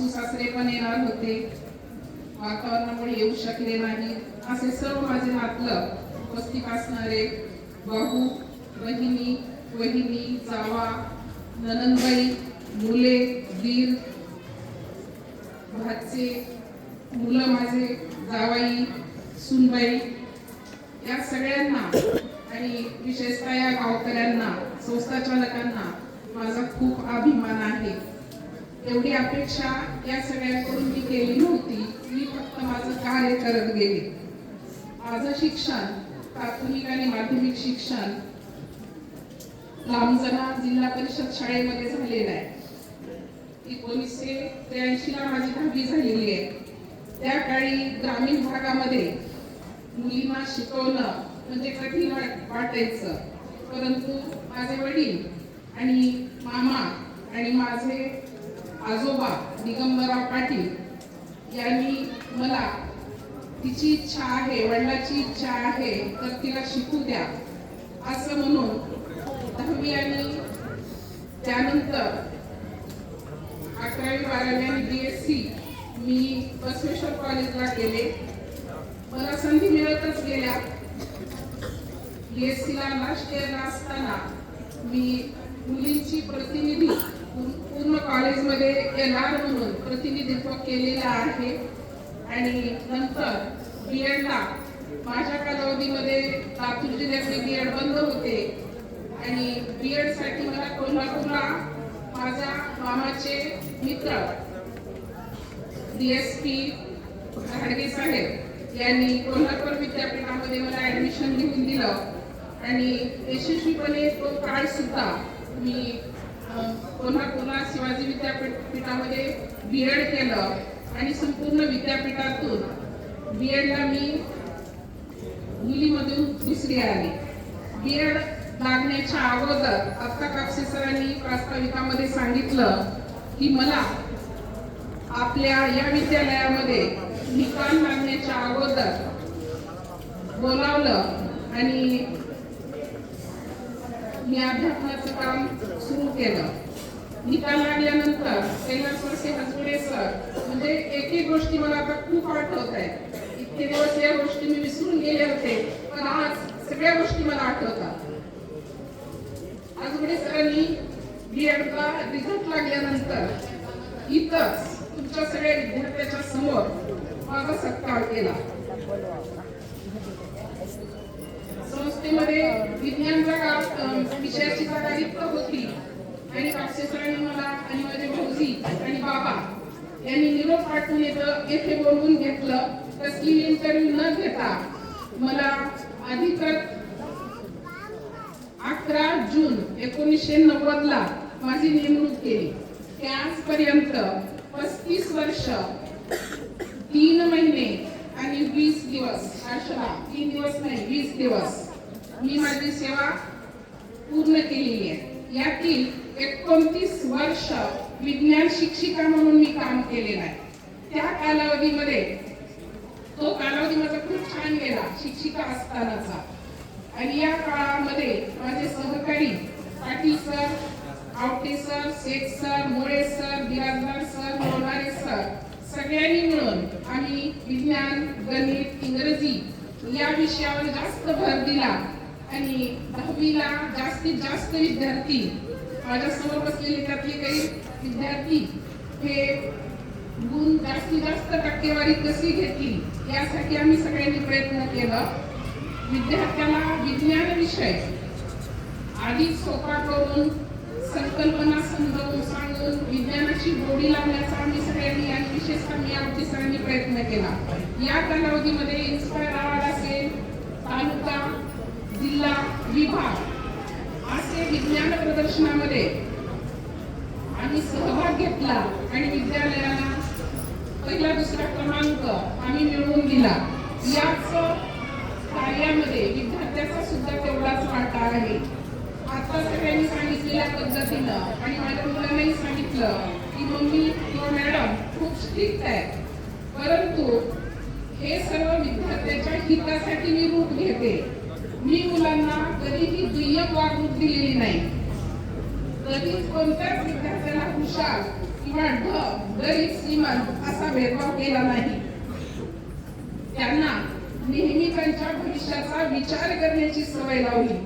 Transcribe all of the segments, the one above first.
सासू सासरे पण येणार होते. वातावरणामुळे येऊ शकले नाही. असे सर्व माझे नातलं उपस्थित असणारे भाऊ बहिणी वहिनी जावा ननंदबाई मुले दीर भाचे मुलं माझे जावाई सुनबाई या सगळ्यांना आणि विशेषतः या गावकऱ्यांना संस्थाचालकांना माझा खूप अभिमान आहे. एवढी अपेक्षा या सगळ्यांकडून मी केली नव्हती मी फक्त माझं कार्य करत गेले. माझं शिक्षण प्राथमिक आणि माध्यमिक शिक्षण लांबजना जिल्हा परिषद शाळेमध्ये झालेलं आहे. एकोणीसशे त्र्याऐंशी ला माझी दहावी झालेली आहे. त्या काळी ग्रामीण भागामध्ये मुलींना शिकवणं म्हणजे कठीण वाट- वाटायचं. परंतु माझे वडील आणि मामा आणि माझे आजोबा दिगंबरराव पाटील यांनी मला तिची इच्छा आहे वडिलाची इच्छा आहे तर तिला शिकू द्या. असं म्हणून दहावी आणि त्यानंतर अकरावी बारावी आणि बी एस सी मी बसवेश्वर कॉलेजला गेले. मला संधी मिळतच गेल्या. बी एस सीला लास्ट इयरला असताना मी मुलींची प्रतिनिधी पूर्ण कॉलेजमध्ये कॉलेजमध्ये आर म्हणून प्रतिनिधित्व केलेलं आहे. आणि नंतर बी एडला माझ्या कालावधीमध्ये लातूर जिल्ह्यातले बी एड बंद होते. आणि बी एडसाठी मला कोल्हापूरला माझ्या मामाचे मित्र डीएसपी घाडगे साहेब यांनी कोल्हापूर विद्यापीठामध्ये मला ऍडमिशन घेऊन दिलं. आणि यशस्वीपणे तो काळ सुद्धा मी अं, कोल्हापूरला शिवाजी विद्यापीठ पीठामध्ये बी एड केलं आणि संपूर्ण विद्यापीठातून बी एडला मी मुलीमधून दुसरी आली. बी एड लागण्याच्या अगोदर आत्ता कापसे सरांनी प्रास्ताविकामध्ये सांगितलं की मला आपल्या या विद्यालयामध्ये निकाल लागण्याच्या अगोदर बोलावलं आणि मी अध्यात्माचं काम सुरू केलं. निकाल लागल्यानंतर सर वर्षे हसगुडे सर म्हणजे एक एक गोष्टी मला आता खूप आठवत आहे इतके दिवस या गोष्टी मी विसरून गेले होते पण आज सगळ्या गोष्टी मला आठवतात. हसगुडे सरांनी बी एडचा रिझल्ट लागल्यानंतर इथंच तुमच्या सगळ्या विद्यार्थ्याच्या समोर माझा सत्कार केला. संस्थेमध्ये विज्ञान जागा विषयाची जागा रिक्त होती. आणि कापसेसरांनी मला आणि माझे भाऊजी आणि बाबा यांनी निरोप पाठवून येतं येथे बोलवून घेतलं. कसली इंटरव्ह्यू न घेता मला अधिकृत अकरा जून एकोणीसशे नव्वद ला माझी नेमणूक केली. त्याचपर्यंत पस्तीस वर्ष तीन महिने आणि वीस दिवस अशा तीन दिवस नाही वीस दिवस मी माझी सेवा पूर्ण केलेली आहे. यातील एकोणतीस वर्ष विज्ञान शिक्षिका म्हणून मी काम केलेलं आहे. त्या कालावधीमध्ये तो कालावधी माझा खूप छान गेला शिक्षिका असतानाचा. आणि या काळामध्ये माझे सहकारी Patil sir Awate sir Shaikh sir More sir Birajdar sir Lonare sir सगळ्यांनी मिळून आम्ही विज्ञान गणित इंग्रजी या विषयावर जास्त भर दिला. आणि दहावीला जास्तीत जास्त विद्यार्थी माझ्यासमोर बसलेले त्यातले काही विद्यार्थी हे गुण जास्तीत जास्त टक्केवारी कशी घेतील यासाठी आम्ही सगळ्यांनी प्रयत्न केला. विद्यार्थ्याला विज्ञान विषय अधिक सोपा करून संकल्पना समजावून सांगून विज्ञानाची गोडी लावण्याचा आम्ही सगळ्यांनी आणि विशेषतः मी आमची सगळ्यांनी प्रयत्न केला. या कालावधीमध्ये इन्स्पायर अवॉर्ड असेल तालुका जिल्हा विभाग असे विज्ञान प्रदर्शनामध्ये आम्ही सहभाग घेतला आणि विद्यालयाला पहिला दुसरा क्रमांक आम्ही मिळवून दिला. याच कार्यामध्ये विद्यार्थ्याचा सुद्धा तेवढाच वाटा आहे. आता सगळ्यांनी सांगितलेल्या पद्धतीनं आणि माझ्या मुलांनाही सांगितलं की मम्मी किंवा मॅडम खूप स्ट्रिक्ट आहे. परंतु हे सर्व विद्यार्थ्याच्या हितासाठी मी रूप घेते. मी मुलांना कधीही दुय्यम वागणूक दिलेली नाही. कधीच कोणत्याच विद्यार्थ्याला हुशार किंवा ढ गरीब श्रीमंत असा भेदभाव केला नाही. त्यांना नेहमी त्यांच्या भविष्याचा विचार करण्याची सवय लावली.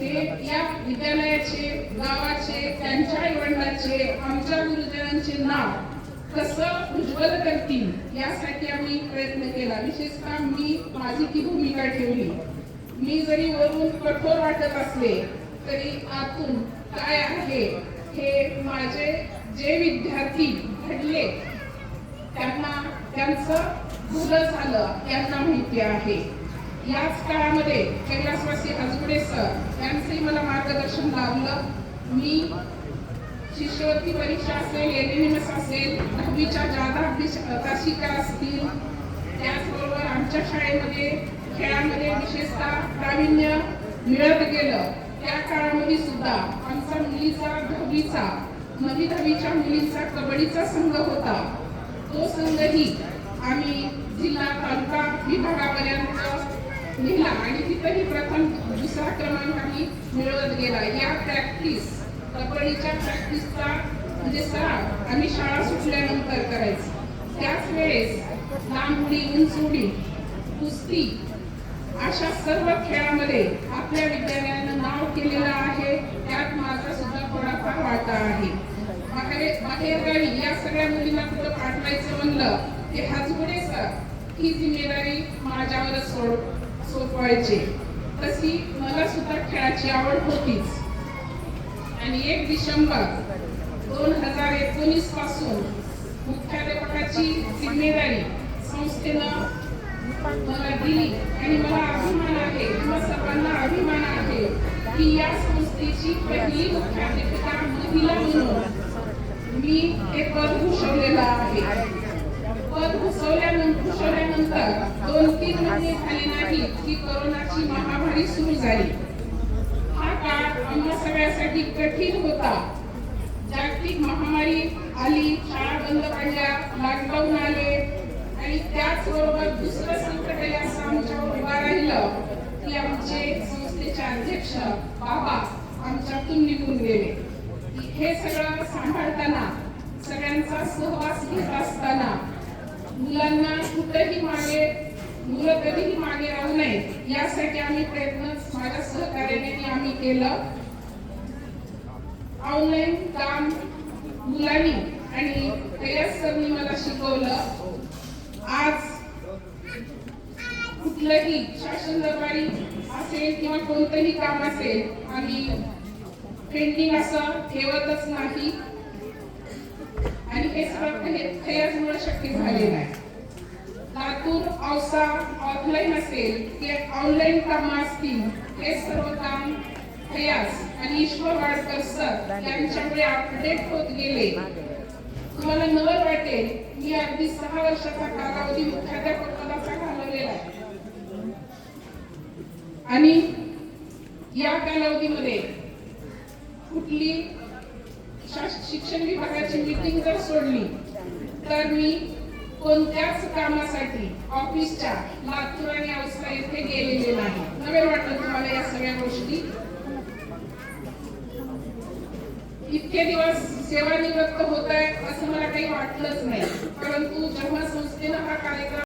ते या विद्यालयाचे गावाचे त्यांच्या आई वडिलांचे आमच्या गुरुजनांचे नाव कसं उज्ज्वल करतील यासाठी आम्ही प्रयत्न केला. विशेषतः मी माझी ती भूमिका ठेवली. मी जरी वरून कठोर वाटत असले तरी आतून काय आहे हे माझे जे विद्यार्थी घडले त्यांना त्यांचं भुलं झालं यांना माहिती आहे. याच काळामध्ये कैलासवासी हजगुडे सर यांचंही मला मार्गदर्शन लाभलं. मी शिष्यवृत्ती परीक्षा असेल एलिमिनस असेल दहावीच्या जादा तासिका असतील त्याचबरोबर आमच्या शाळेमध्ये खेळामध्ये विशेषतः प्रावीण्य मिळत गेलं. त्या काळामध्ये सुद्धा आमचा मुलीचा दहावीचा नवी दहावीच्या मुलींचा कबड्डीचा संघ होता. तो संघही आम्ही जिल्हा तालुका विभागापर्यंत नेला आणि तिथंही प्रथम दुसरा क्रमांक आम्ही मिळवत गेला. या प्रॅक्टिस कबड्डीच्या प्रॅक्टिसचा म्हणजे सराव आम्ही शाळा सुटल्यानंतर करायचं. त्याच वेळेस लांब उडी उंच उडी कुस्ती अशा सर्व खेळामध्ये आपल्या विद्यालयानं नाव केलेलं आहे त्यात माझा सुद्धा थोडाफार वाटा आहे. बाहेर बाहेरगावी या सगळ्या मुलींना कुठं पाठवायचं म्हणलं ते हाजगुडे सर ही जिम्मेदारी माझ्यावरच सोड सोपवायचे. तशी मला सुद्धा खेळाची आवड होतीच. आणि एक डिसेंबर दोन हजार एकोणीसपासून मुख्याध्यापकाची जिम्मेदारी संस्थेनं मला दिली. आणि मला अभिमान आहे किंवा सर्वांना अभिमान आहे की या संस्थेची पहिली मुख्याध्यापिका महिला म्हणून मी हे पद भूषवलेलं आहे. पद भूषवल्यानंतर भूषवल्यानंतर दोन तीन महिने झाले नाही की कोरोनाची महामारी सुरू झाली. आम्हा कठीण होता. जागतिक महामारी आली शाळा बंद पडल्या लॉकडाऊन आले. आणि त्याचबरोबर दुसरं संकट असं आमच्यावर उभा राहिलं की आमचे संस्थेचे अध्यक्ष बाबा आमच्यातून निघून गेले. हे सगळं सांभाळताना सगळ्यांचा सहवास घेत असताना मुलांना कुठेही मागे मुलं कधीही मागे राहू नये यासाठी आम्ही प्रयत्न माझ्या सहकार्याने आम्ही केलं. ऑनलाईन काम मुलांनी आणि कैलास सरनी मला शिकवलं. आज कुठलंही शासन दरबारी असेल किंवा कोणतंही काम असेल आम्ही पेंटिंग असं ठेवतच नाही. आणि हे सगळं खयाजमुळे शक्य झालेलं आहे. लातूर औसा ऑफलाईन असेल किंवा ऑनलाईन कामं असतील हे सर्व काम खयास आणि ईश्वर वाडकर सर यांच्यामुळे अपडेट होत गेले. तुम्हाला नवल वाटेल. मी अगदी सहा वर्षाचा कालावधी मुख्याध्यापक पदाचा घालवलेला आहे. आणि या कालावधीमध्ये कुठली शिक्षण विभागाची मीटिंग जर सोडली तर मी कोणत्याच कामासाठी ऑफिसच्या लातूर आणि औसा येथे गेलेले नाही. नवेल वाटतं तुम्हाला या सगळ्या गोष्टी? इतके दिवस सेवानिवृत्त होत आहे असं मला काही वाटलंच नाही. परंतु जेव्हा संस्थेनं हा कार्यक्रम